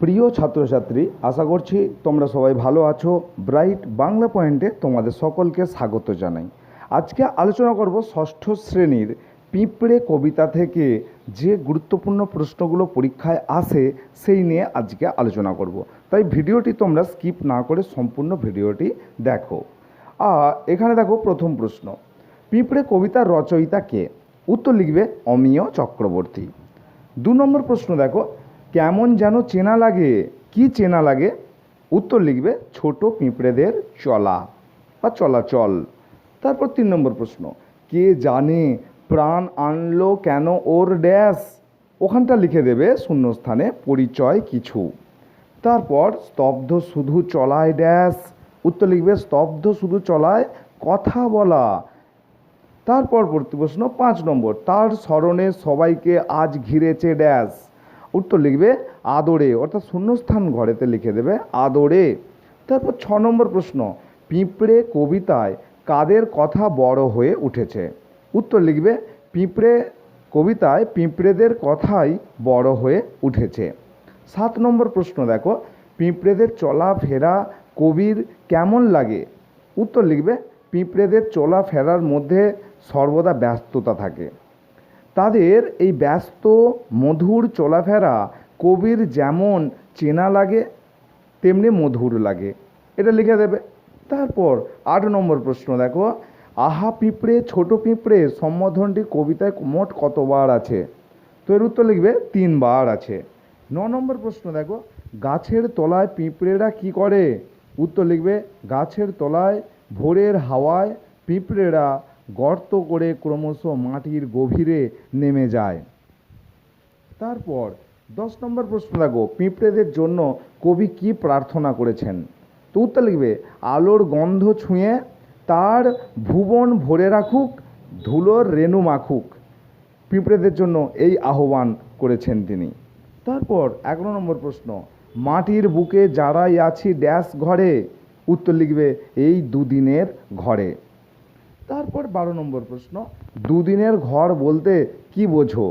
প্রিয় ছাত্রছাত্রী, আশা করছি তোমরা সবাই ভালো আছো। ব্রাইট বাংলা পয়েন্টে তোমাদের সকলকে স্বাগত জানাই। আজকে আলোচনা করব ষষ্ঠ শ্রেণির পিঁপড়ে কবিতা থেকে যে গুরুত্বপূর্ণ প্রশ্নগুলো পরীক্ষায় আসে সেই নিয়ে আজকে আলোচনা করব। তাই ভিডিওটি তোমরা স্কিপ না করে সম্পূর্ণ ভিডিওটি দেখো। আর এখানে দেখো প্রথম প্রশ্ন। পিঁপড়ে কবিতার রচয়িতা কে? উত্তর লিখবে অমিয় চক্রবর্তী। দু নম্বর প্রশ্ন দেখো। কেমন যেন চেনা লাগে। কি চেনা লাগে? উত্তর লিখবে, ছোট পিঁপড়েদের চলা বা চলাচল। তারপর তিন নম্বর প্রশ্ন, কে জানে প্রাণ আনলো কেন ওর ড্যাশ? ওখানটা লিখে দেবে, শূন্যস্থানে পরিচয় কিছু। তারপর, স্তব্ধ শুধু চলায় ড্যাশ। উত্তর লিখবে, স্তব্ধ শুধু চলায় কথা বলা। তারপর প্রশ্ন, পাঁচ নম্বর, তার স্মরণে সবাইকে আজ ঘিরেছে ড্যাশ। উত্তর লিখবে আদরে, অর্থাৎ শূন্যস্থান ঘরেতে লিখে দেবে আদরে। তারপর ছ নম্বর প্রশ্ন, পিঁপড়ে কবিতায় কাদের কথা বড় হয়ে উঠেছে? উত্তর লিখবে, পিঁপড়ে কবিতায় পিঁপড়েদের কথাই বড় হয়ে উঠেছে। সাত নম্বর প্রশ্ন দেখো, পিঁপড়েদের চলাফেরা কবির কেমন লাগে? উত্তর লিখবে, পিঁপড়েদের চলাফেরার মধ্যে সর্বদা ব্যস্ততা থাকে। তাদের এই ব্যস্ত, মধুর চলাফেরা কবির যেমন চেনা লাগে, তেমনি মধুর লাগে। এটা লিখে দেবে। তারপর আট নম্বর প্রশ্ন, দেখো, আহা পিঁপড়ে, ছোট পিঁপড়ে, সম্বোধনটি কবিতায় মোট কতবার আছে? তো এর উত্তর লিখবে, তিনবার আছে। ন নম্বর প্রশ্ন, দেখো, গাছের তলায় পিঁপড়েরা কি করে? উত্তর লিখবে, গাছের তলায় ভোরের হাওয়ায় পিঁপড়েরা গর্ত করে ক্রমশ মাটির গভীরে নেমে যায়। তারপর দশ নম্বর প্রশ্ন, দেখো, পিঁপড়েদের জন্য কবি কি প্রার্থনা করেছেন? তো উত্তর লিখবে, আলোর গন্ধ ছুঁয়ে তার ভুবন ভরে রাখুক, ধুলোর রেণু মাখুক। পিঁপড়েদের জন্য এই আহ্বান করেছেন তিনি। তারপর এগারো নম্বর প্রশ্ন, মাটির বুকে যারাই আছি ড্যাশ ঘরে? উত্তর লিখবে, এই দুদিনের ঘরে। তারপর বারো নম্বর প্রশ্ন, দুদিনের ঘর বলতে কি বোঝো?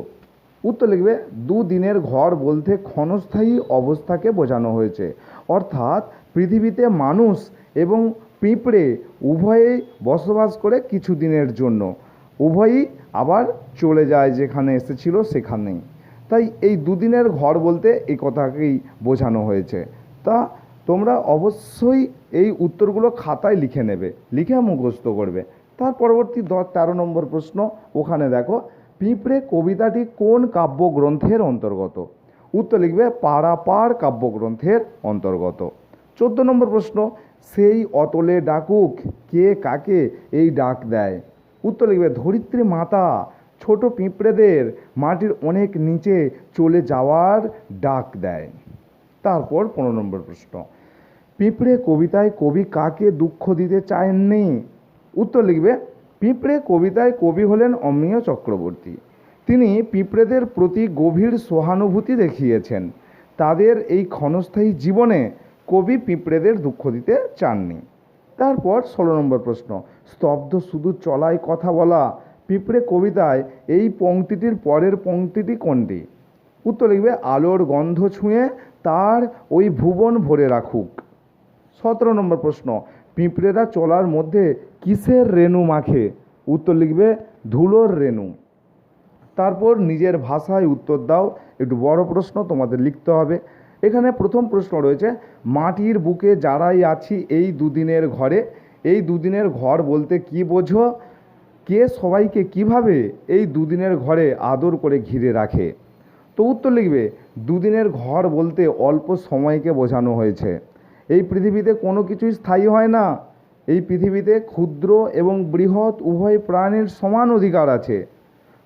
উত্তর লিখবে, দুদিনের ঘর বলতে ক্ষণস্থায়ী অবস্থাকে বোঝানো হয়েছে। অর্থাৎ পৃথিবীতে মানুষ এবং পিঁপড়ে উভয়েই বসবাস করে কিছু দিনের জন্য। উভয়ই আবার চলে যায় যেখানে এসেছিল সেখানেই। তাই এই দুদিনের ঘর বলতে এই কথাকেই বোঝানো হয়েছে। তা তোমরা অবশ্যই এই উত্তরগুলো খাতায় লিখে নেবে, লিখে মুখস্থ করবে। তার পরবর্তী দশ, তেরো নম্বর প্রশ্ন, ওখানে দেখো, পিঁপড়ে কবিতাটি কোন কাব্যগ্রন্থের অন্তর্গত? উত্তর লিখবে পাড়াপাড় কাব্যগ্রন্থের অন্তর্গত। চোদ্দ নম্বর প্রশ্ন, সেই অতলে ডাকুক, কে কাকে এই ডাক দেয়? উত্তর লিখবে, ধরিত্রী মাতা, ছোট পিঁপড়েদের মাটির অনেক নিচে চলে যাওয়ার ডাক দেয়। তারপর পনেরো নম্বর প্রশ্ন, পিঁপড়ে কবিতায় কবি কাকে দুঃখ দিতে চাননি উত্তর লিখবে, পিঁপড়ে কবিতায় কবি হলেন অমিয় চক্রবর্তী। তিনি পিঁপড়েদের প্রতি গভীর সহানুভূতি দেখিয়েছেন। তাদের এই ক্ষণস্থায়ী জীবনে কবি পিঁপড়েদের দুঃখ দিতে চাননি। তারপর ষোলো নম্বর প্রশ্ন, স্তব্ধ শুধু চলায় কথা বলা, পিঁপড়ে কবিতায় এই পংক্তিটির পরের পংক্তিটি কোনটি? উত্তর লিখবে, আলোর গন্ধ ছুঁয়ে তার ওই ভুবন ভরে রাখুক। সতেরো নম্বর প্রশ্ন পিঁপড়েরা চলার মধ্যে কিসের রেণু মাখে? উত্তর লিখবে, ধুলোর রেণু। তারপর নিজের ভাষায় উত্তর দাও। একটু বড় প্রশ্ন, তোমাদের লিখতে হবে। এখানে প্রথম প্রশ্ন রয়েছে, মাটির বুকে যারাই আছি এই দুদিনের ঘরে? এই দুদিনের ঘর বলতে কি বোঝো? কে সবাইকে কীভাবে এই দুদিনের ঘরে আদর করে ঘিরে রাখে? তো উত্তর লিখবে, দুদিনের ঘর বলতে অল্প সময়কে বোঝানো হয়েছে। এই পৃথিবীতে কোনো কিছুই স্থায়ী হয় না। এই পৃথিবীতে ক্ষুদ্র এবং বৃহৎ উভয় প্রাণীর সমান অধিকার আছে।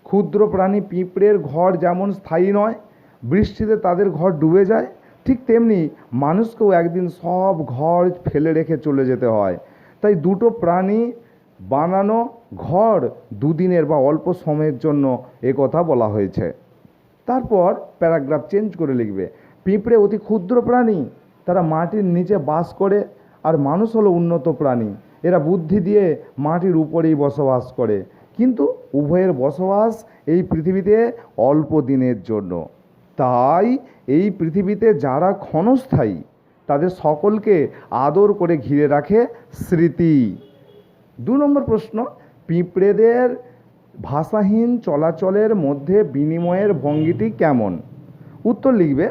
ক্ষুদ্র প্রাণী পিঁপড়ের ঘর যেমন স্থায়ী নয়, বৃষ্টিতে তাদের ঘর ডুবে যায়, ঠিক তেমনি মানুষকেও একদিন সব ঘর ফেলে রেখে চলে যেতে হয়। তাই দুটো প্রাণী বানানো ঘর দুদিনের বা অল্প সময়ের জন্য এ কথা বলা হয়েছে। তারপর প্যারাগ্রাফ চেঞ্জ করে লিখবে, পিঁপড়ে অতি ক্ষুদ্র প্রাণী তারা মাটির নিচে বাস করে আর মানুষ হলো উন্নত প্রাণী। এরা বুদ্ধি দিয়ে মাটির উপরেই বসবাস করে। কিন্তু উভয়ের বসবাস এই পৃথিবীতে অল্প দিনের জন্য। তাই এই পৃথিবীতে যারা ক্ষণস্থায়ী, তাদের সকলকে আদর করে ঘিরে রাখে স্মৃতি। দু নম্বর প্রশ্ন, পিঁপড়েদের ভাষাহীন চলাচলের মধ্যে বিনিময়ের ভঙ্গিটি কেমন? উত্তর লিখবে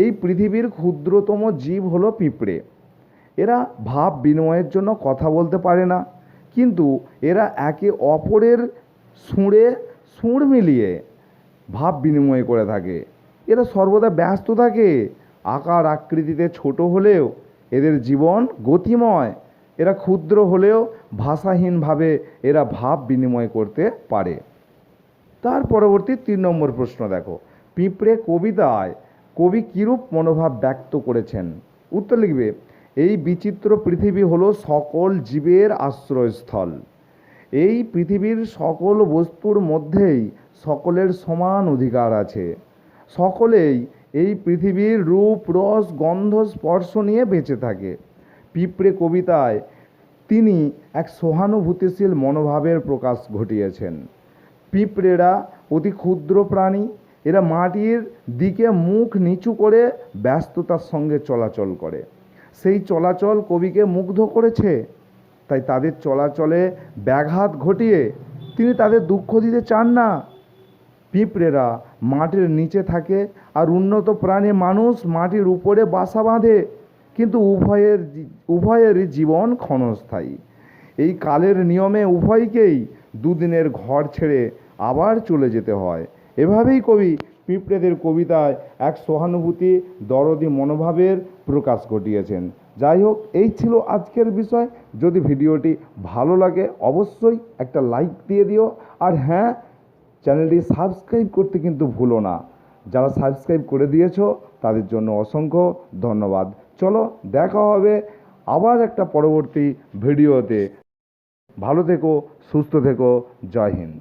এই পৃথিবীর ক্ষুদ্রতম জীব হলো পিঁপড়ে। এরা ভাব বিনিময়ের জন্য কথা বলতে পারে না, কিন্তু এরা একে অপরের সুঁড়ে সুঁড় মিলিয়ে ভাব বিনিময় করে থাকে। এরা সর্বদা ব্যস্ত থাকে, আকার আকৃতিতে ছোট হলেও এদের জীবন গতিময়। এরা ক্ষুদ্র হলেও ভাষাহীনভাবে এরা ভাব বিনিময় করতে পারে। তার পরবর্তী তিন নম্বর প্রশ্ন দেখো। পিঁপড়ে কবিতায় কবি কিরূপ মনোভাব ব্যক্ত করেছেন? উত্তর লিখবে, এই বিচিত্র পৃথিবী হলো সকল জীবের আশ্রয়স্থল। এই পৃথিবীর সকল বস্তুর মধ্যেই সকলের সমান অধিকার আছে। সকলেই এই পৃথিবীর রূপ, রস, গন্ধ, স্পর্শ নিয়ে বেঁচে থাকে। পিঁপড়ে কবিতায় তিনি এক সহানুভূতিশীল মনোভাবের প্রকাশ ঘটিয়েছেন। পিঁপড়েরা অতি ক্ষুদ্র প্রাণী এরা মাটির দিকে মুখ নিচু করে ব্যস্ততার সঙ্গে চলাচল করে। সেই চলাচল কবিকে মুগ্ধ করেছে। তাই তাদের চলাচলে ব্যাঘাত ঘটিয়ে তিনি তাদের দুঃখ দিতে চান না। পিঁপড়েরা মাটির নিচে থাকে আর উন্নত প্রাণী মানুষ মাটির উপরে বাসা বাঁধে। কিন্তু উভয়ের উভয়েরই জীবন ক্ষণস্থায়ী। এই কালের নিয়মে উভয়কেই দুদিনের ঘর ছেড়ে আবার চলে যেতে হয়। এভাবেই কবি পিঁপড়েদের কবিতায় এক সহানুভূতি, দরদি মনোভাবের প্রকাশ ঘটিয়েছেন। যাই হোক, এই ছিল আজকের বিষয়। যদি ভিডিওটি ভালো লাগে, অবশ্যই একটা লাইক দিয়ে দিও। আর হ্যাঁ চ্যানেলটি সাবস্ক্রাইব করতে কিন্তু ভুলো না। যারা সাবস্ক্রাইব করে দিয়েছ, তাদের জন্য অসংখ্য ধন্যবাদ। চলো, দেখা হবে আবার একটা পরবর্তী ভিডিওতে। ভালো থেকো, সুস্থ থেকো। জয় হিন্দ।